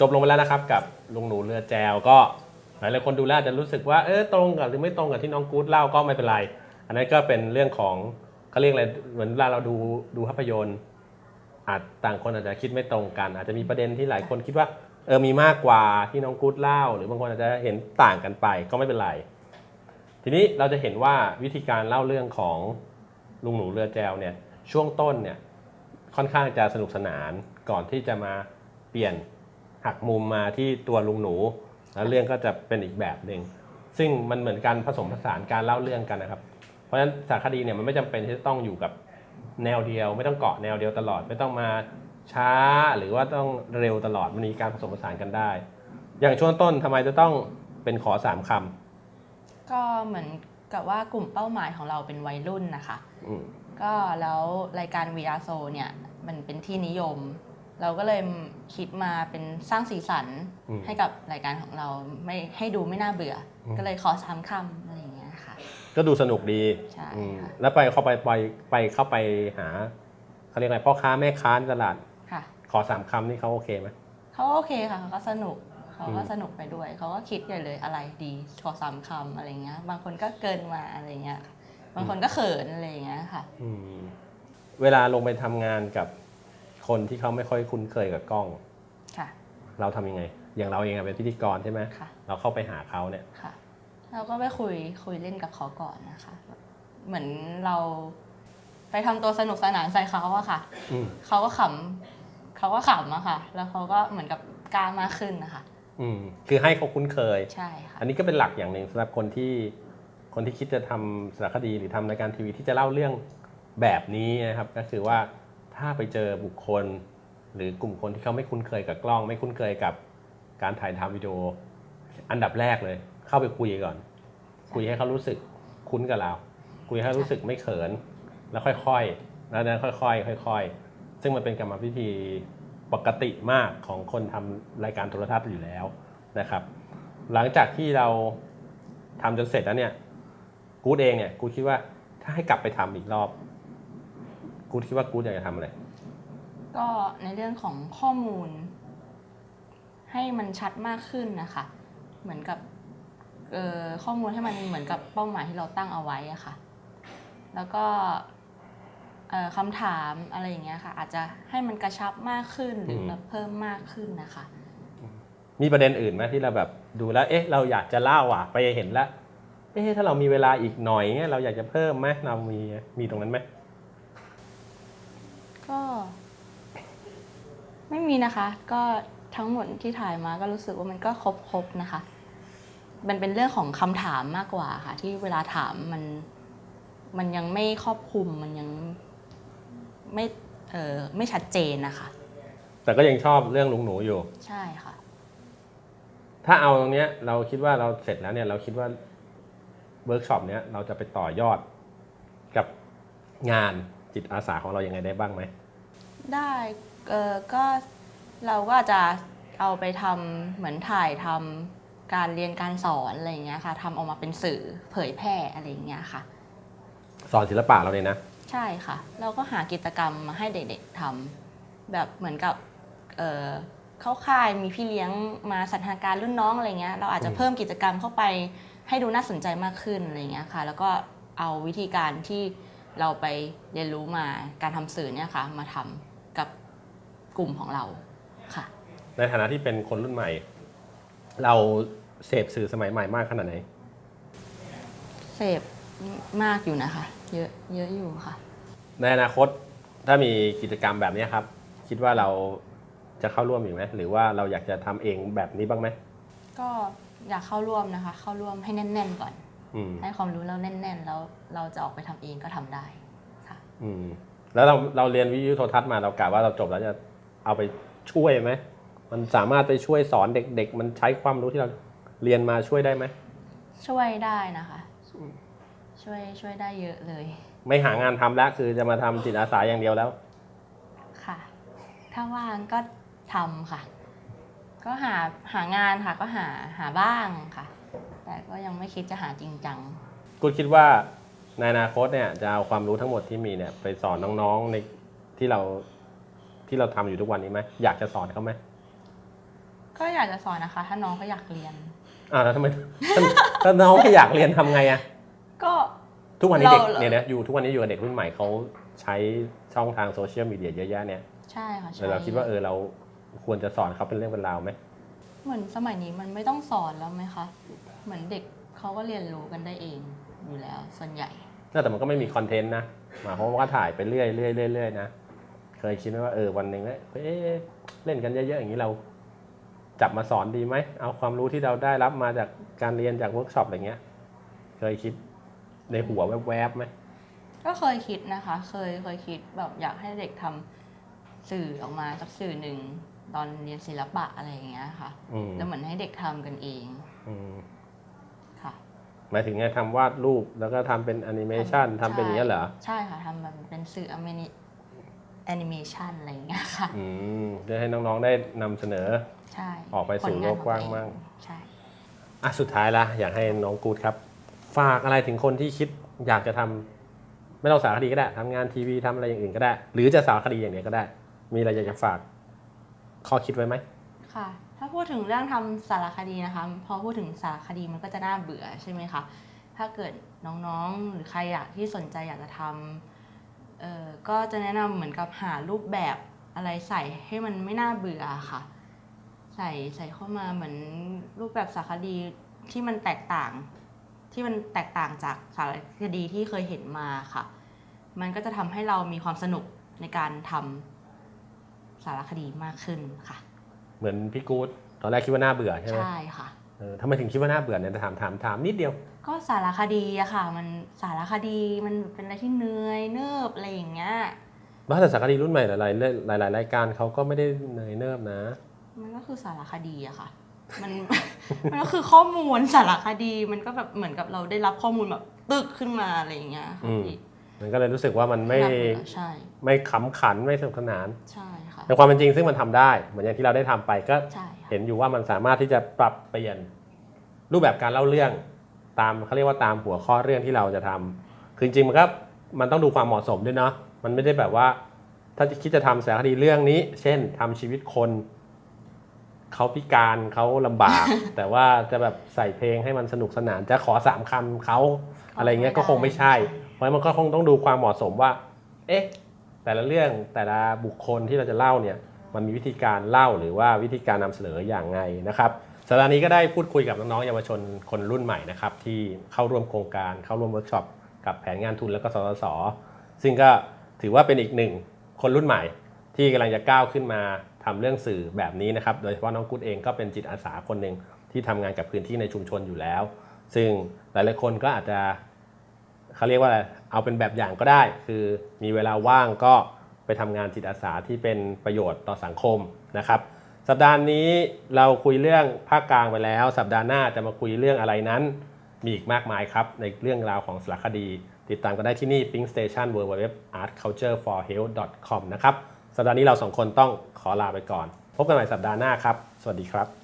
จบลงไปแล้วนะครับกับลุงหนูเรือแจวก็หลายหลายๆคนดูแล้วอาจจะรู้สึกว่าเออตรงกับหรือไม่ตรงกับที่น้องกู๊ดเล่าก็ไม่เป็นไร อันนั้นก็เป็นเรื่องของเขาเรียกอะไรเหมือนเวลาเราดูดูภาพยนตร์อาจต่างคนอาจจะคิดไม่ตรงกัน อาจจะมีประเด็นที่หลายคนคิดว่าเออมีมากกว่าที่น้องกู๊ดเล่า หรือบางคนอาจจะเห็นต่างกันไปก็ไม่เป็นไร ทีนี้เราจะเห็นว่าวิธีการเล่าเรื่องของลุงหนูเรือแจวเนี่ยช่วงต้นเนี่ยค่อนข้างจะสนุกสนานก่อนที่จะมาเปลี่ยน หักมุมมาที่ตัวลุงหนู แล้วเรื่องก็จะเป็นอีกแบบหนึ่งซึ่งมันเหมือนการผสมผสานการเล่าเรื่องกันนะครับ เพราะฉะนั้นสารคดีเนี่ยมันไม่จำเป็นที่จะต้องอยู่กับแนวเดียว ไม่ต้องเกาะแนวเดียวตลอด ไม่ต้องมาช้าหรือว่าต้องเร็วตลอดมันมีการผสมผสานกันได้ อย่างช่วงต้นทำไมจะต้องเป็นขอสามคำก็เหมือนกับว่ากลุ่มเป้าหมายของเราเป็นวัยรุ่นนะคะอืมก็แล้วรายการ VR Show เนี่ยมันเป็นที่นิยม เราก็เลยคิดมาเป็นสร้างสีสันอืม ให้กับรายการของเราไม่ให้ดูไม่น่าเบื่ออมก็เลยขอสามคำอะไรอย่างเงี้ยค่ะ ก็ดูสนุกดีใช่อืมค่ะแล้วไปเข้าไปไปไปเข้าไปหาเขาเรียกอะไรพ่อค้าแม่ค้าในตลาด ค่ะขอสามคำนี่เขาโอเคไหม เขาโอเคค่ะเขาก็สนุกเขาก็อืม สนุกไปด้วยเขาก็คิดใหญ่เลยอะไรดีขอสามคำอะไรเงี้ย บางคนก็เกินมาอะไรเงี้ยค่ะบางคนก็เขินอะไรอย่างเงี้ยค่ะ อืมเวลาลงไปทำงานกับ คนที่เขาไม่ค่อยคุ้นเคยกับกล้อง ค่ะ เราทำยังไง อย่างเราเองอะเป็นพิธีกรใช่ไหมค่ะ เราเข้าไปหาเขาเนี่ย ค่ะเราก็ไปคุยคุยเล่นกับเขาก่อนนะคะ เหมือนเราไปทำตัวสนุกสนานใส่เขาอะค่ะ อืมเขาก็ขำเขาก็ขำอะค่ะ แล้วเขาก็เหมือนกับกล้ามากขึ้นนะคะ อืมคือให้เขาคุ้นเคย ใช่ค่ะ อันนี้ก็เป็นหลักอย่างหนึ่งสำหรับคนที่คนที่คิดจะทำสารคดีหรือทำรายการทีวีที่จะเล่าเรื่องแบบนี้นะครับ ก็คือว่า ถ้าไปเจอบุคคล หรือกลุ่มคนที่เขาไม่คุ้นเคยกับกล้อง ไม่คุ้นเคยกับการถ่ายทำวิดีโอ อันดับแรกเลย เข้าไปคุยก่อน คุยให้เขารู้สึกคุ้นกับเรา คุยให้เขารู้สึกไม่เขิน แล้วค่อยๆ แล้วนั้นค่อยๆ ค่อยๆ ซึ่งมันเป็นกรรมวิธีปกติมากของคนทำรายการโทรทัศน์อยู่แล้วนะครับ หลังจากที่เราทำจนเสร็จแล้วเนี่ย กูดเองเนี่ย กูคิดว่าถ้าให้กลับไปทำอีกรอบ กูดคิดว่ากูดอยากจะทำอะไร ก็ในเรื่องของข้อมูล ให้มันชัดมากขึ้นนะคะ เหมือนกับเอ่อข้อมูลให้มันเหมือนกับเป้าหมายที่เราตั้งเอาไว้อะค่ะ แล้วก็เอ่อคำถามอะไรอย่างเงี้ยค่ะ อาจจะให้มันกระชับมากขึ้นหรือมแบบเพิ่มมากขึ้นนะคะ มีประเด็นอื่นไหมที่เราแบบดูแล้ว เอ๊ะ เราอยากจะเล่าอะ ไปเห็นแล้ว เอ๊ะ ถ้าเรามีเวลาอีกหน่อยเงี้ยเราอยากจะเพิ่มไหมเรามีมีตรงนั้นไหม ก็ ไม่มีนะคะ ก็ทั้งหมดที่ถ่ายมาก็รู้สึกว่ามันก็ครบครบๆนะคะ มันเป็นเรื่องของคำถามมากกว่าค่ะ ที่เวลาถามมันมันยังไม่ครอบคลุมมันยังไม่เออไม่ชัดเจนนะคะ แต่ก็ยังชอบเรื่องลุงหนูอยู่ ใช่ค่ะ ถ้าเอาตรงเนี้ย เราคิดว่าเราเสร็จแล้วเนี่ย เราคิดว่าเวิร์กช็อปเนี้ยเราจะไปต่อยอดกับงานจิตอาสาของเรายังไงได้บ้างไหมได้ เออก็เราก็อาจจะเอาไปทำเหมือนถ่ายทำการเรียนการสอนอะไรอย่างเงี้ยค่ะทำออกมาเป็นสื่อเผยแพร่อะไรอย่างเงี้ยค่ะ สอนศิลปะเราเลยนะ ใช่ค่ะ เราก็หากิจกรรมมาให้เด็กๆทำแบบเหมือนกับเอ่อเข้าค่ายมีพี่เลี้ยงมาสันทนาการรุ่นน้องอะไรเงี้ยเราอาจจะอืม เพิ่มกิจกรรมเข้าไปให้ดูน่าสนใจมากขึ้นอะไรเงี้ยค่ะ แล้วก็เอาวิธีการที่เราไปเรียนรู้มาการทำสื่อเนี่ยค่ะมาทำ กับกลุ่มของเราค่ะ ในฐานะที่เป็นคนรุ่นใหม่ เราเสพสื่อสมัยใหม่มากขนาดไหน เสพมากอยู่นะคะ เยอะเยอะอยู่ค่ะ ในอนาคตถ้ามีกิจกรรมแบบเนี้ยครับ คิดว่าเราจะเข้าร่วมอีกไหมหรือว่าเราอยากจะทำเองแบบนี้บ้างไหมก็อยากเข้าร่วมนะคะ เข้าร่วมให้แน่น ๆ ก่อน อืมให้ความรู้เราแน่น ๆ แล้วเราจะออกไปทำเองก็ทำได้ค่ะ อืมแล้วเราเราเรียนวิทยุโทรทัศน์มาเรากะว่าเราจบแล้วจะ เอาไปช่วยไหมมันสามารถไปช่วยสอนเด็ก ๆ มันใช้ความรู้ที่เราเรียนมาช่วยได้ไหมช่วยได้นะคะ ช่วยช่วยได้เยอะเลย ไม่หางานทำแล้วคือจะมาทำจิตอาสาอย่างเดียวแล้ว ค่ะ ถ้าว่างก็ทำค่ะ ก็หาหางานค่ะ ก็หาหาบ้างค่ะ แต่ก็ยังไม่คิดจะหาจริงจัง กูคิดว่าในอนาคตเนี่ยจะเอาความรู้ทั้งหมดที่มีเนี่ยไปสอนน้องๆในที่เรา ที่เราทำอยู่ทุกวันนี้ไหมอยากจะสอนเขาไหมก็อยากจะสอนนะคะ ถ้าน้องเขาอยากเรียนอ่าแล้วทำไมถ้าถ้าน้องไม่อยากเรียนทำไงอะก็ทุกวันนี้เด็กเราเนี่ยนะอยู่ทุกวันนี้อยู่กับเด็กรุ่นใหม่เขาใช้ช่องทางโซเชียลมีเดียเยอะแยะเนี่ยใช่ค่ะใช่เราคิดว่าเออเราควรจะสอนเขาเป็นเรื่องเป็นราวไหมเหมือนสมัยนี้มันไม่ต้องสอนแล้วไหมคะเหมือนเด็กเขาก็เรียนรู้กันได้เองอยู่แล้วส่วนใหญ่น่าแต่มันก็ไม่มีคอนเทนต์นะหมายความว่าก็ถ่ายไปเรื่อยเรื่อยเรื่อยเรื่อยนะ เคยคิดไหมว่าเออวันหนึ่งเอ๊ะเล่นกันเยอะๆอย่างนี้เราจับมาสอนดีไหม เอาความรู้ที่เราได้รับมาจากการเรียนจากเวิร์กช็อปอะไรเงี้ย เคยคิดในหัวแวบๆไหม ก็เคยคิดนะคะ เคยเคยคิดแบบอยากให้เด็กทำสื่อออกมาสักสื่อหนึ่งตอนเรียนศิลปะอะไรอย่างเงี้ยค่ะ อืม แล้วเหมือนให้เด็กทำกันเองอืมค่ะหมายถึงไงทำวาดรูปแล้วก็ทำเป็นแอนิเมชันทำเป็นอย่างนี้ยเหรอ ใช่ค่ะทำแบบเป็นสื่อ แอนิเมชันอะไรอย่างเงี้ยค่ะอืมเพื่อให้น้องๆได้นำเสนอ ใช่ออกไปสู่โลกกว้างมั่ง ใช่ อะสุดท้ายละอยากให้น้องกูดครับ ฝากอะไรถึงคนที่คิดอยากจะทำไม่ต้องสารคดีก็ได้ทำงานทีวีทำอะไรอย่างอื่นก็ได้ หรือจะสารคดีอย่างเดียวก็ได้ มีอะไรอยากจะฝากข้อคิดไว้ไหม ค่ะ ถ้าพูดถึงเรื่องทำสารคดีนะคะ พอพูดถึงสารคดีมันก็จะน่าเบื่อใช่ไหมคะ ถ้าเกิดน้องๆ หรือใครอยากที่สนใจอยากจะทำ เอ่อก็จะแนะนำเหมือนกับหารูปแบบอะไรใส่ให้มันไม่น่าเบื่อค่ะ ใส่ใส่เข้ามาเหมือนรูปแบบสารคดีที่มันแตกต่าง ที่มันแตกต่างจากสารคดีที่เคยเห็นมาค่ะ มันก็จะทำให้เรามีความสนุกในการทำสารคดีมากขึ้นค่ะ เหมือนพี่กูดตอนแรกคิดว่าน่าเบื่อใช่ไหมใช่ค่ะ เออทำไมถึงคิดว่าน่าเบื่อเนี่ยถามถามถามนิดเดียว ก็สารคดีอะค่ะ มันสารคดีมันเป็นอะไรที่เหนื่อยเนิบอะไรอย่างเงี้ยว่าแต่สารคดีรุ่นใหม่หลายๆเรื่องหลายๆ รายการเขาก็ไม่ได้เหนื่อยเนิบนะ มันก็คือสารคดีอะค่ะ มัน มันก็คือข้อมูลสารคดีมันก็แบบเหมือนกับเราได้รับข้อมูลแบบตึกขึ้นมาอะไรอย่างเงี้ยค่ะอืม พี่มันก็เลยรู้สึกว่ามันไม่น่าเบื่อใช่ ไม่ขำขันไม่สนุกสนานใช่ค่ะแต่ความเป็นจริงซึ่งมันทำได้ เหมือนอย่างที่เราได้ทำไปก็ใช่ค่ะ เห็นอยู่ว่ามันสามารถที่จะปรับเปลี่ยนรูปแบบการเล่าเรื่อง ตามเขาเรียกว่าตามหัวข้อเรื่องที่เราจะทำคือจริงๆมันก็มันต้องดูความเหมาะสมด้วยเนาะมันไม่ได้แบบว่า ถ้าคิดจะทำสารคดีเรื่องนี้ เช่นทำชีวิตคนเขาพิการเขาลำบาก แต่ว่าจะแบบใส่เพลงให้มันสนุกสนาน จะขอสามคำเขาอะไรเงี้ยก็คงไม่ใช่ เพราะฉะนั้นมันก็คงต้องดูความเหมาะสมว่า เอ๊ะ แต่ละเรื่องแต่ละบุคคลที่เราจะเล่าเนี่ย มันมีวิธีการเล่าหรือว่าวิธีการนำเสนออย่างไงนะครับ สัปดาห์นี้ก็ได้พูดคุยกับน้องๆเยาวชนคนรุ่นใหม่นะครับที่เข้าร่วมโครงการเข้าร่วมเวิร์กช็อปกับแผนงานทุนและก็สสสซึ่งก็ถือว่าเป็นอีกหนึ่งคนรุ่นใหม่ ที่กำลังจะก้าวขึ้นมาทำเรื่องสื่อแบบนี้นะครับโดยเฉพาะน้องกุ๊ดเองก็เป็นจิตอาสาคนหนึ่งที่ทำงานกับพื้นที่ในชุมชนอยู่แล้ว ซึ่งหลายๆคนก็อาจจะเขาเรียกว่าอะไรเอาเป็นแบบอย่างก็ได้ คือมีเวลาว่างก็ไปทำงานจิตอาสาที่เป็นประโยชน์ต่อสังคมนะครับ สัปดาห์นี้เราคุยเรื่องภาคกลางไปแล้ว สัปดาห์หน้าจะมาคุยเรื่องอะไรนั้น มีอีกมากมายครับ ในเรื่องราวของสารคดี ติดตามกันได้ที่นี่ Pink Station www.artcultureforhealth.com นะครับ สัปดาห์นี้เราสองคนต้องขอลาไปก่อน พบกันใหม่สัปดาห์หน้าครับ สวัสดีครับ